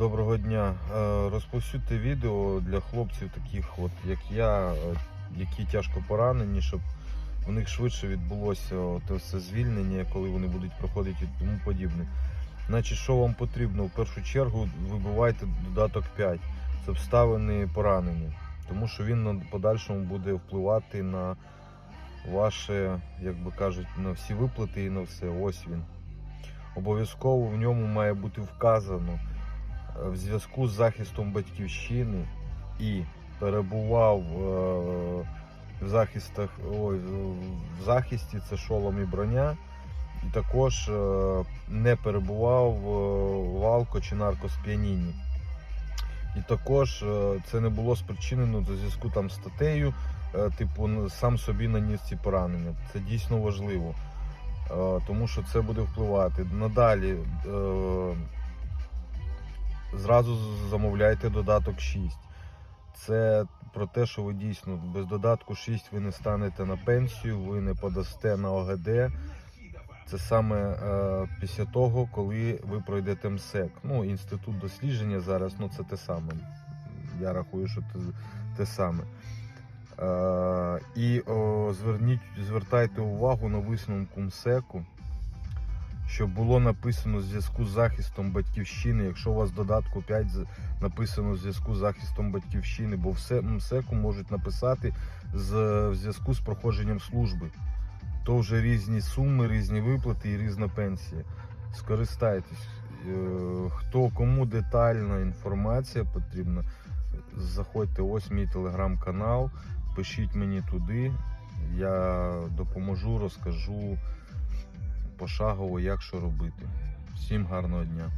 Доброго дня. Е, Розповсюдьте відео для хлопців, таких от як я, е, які тяжко поранені, щоб у них швидше відбулося те все звільнення, коли вони будуть проходити і тому подібне. Значить, що вам потрібно? В першу чергу вибивайте додаток 5. Це обставини поранення, тому що він на подальшому буде впливати на ваше, як би кажуть, на всі виплати і на все. Ось він. Обов'язково в ньому має бути вказано в зв'язку з захистом батьківщини і перебував е, в захистах ой, в захисті це шолом і броня, і також е, не перебував е, в алко чи наркосп'янінні. І також це не було спричинено до зв'язку там статтею, типу сам собі наніс ці поранення. Це дійсно важливо, тому що це буде впливати. Надалі зразу замовляйте додаток 6. Це про те, що ви дійсно без додатку 6 ви не станете на пенсію, ви не подасте на ОГД. Це саме е, після того, коли ви пройдете МСЕК. Ну, інститут дослідження зараз, ну це те саме. Я рахую, що це те саме. Е, і о, зверніть, звертайте увагу на висновку МСЕКу, щоб було написано в зв'язку з захистом батьківщини, якщо у вас додатку 5 написано в зв'язку з захистом батьківщини, бо все МСЕКу можуть написати з, в зв'язку з проходженням служби. То вже різні суми, різні виплати і різна пенсія. Скористайтесь. Е, Хто кому детальна інформація потрібна, заходьте ось мій телеграм-канал, пишіть мені туди. Я допоможу, розкажу пошагово, як що робити. Всім гарного дня!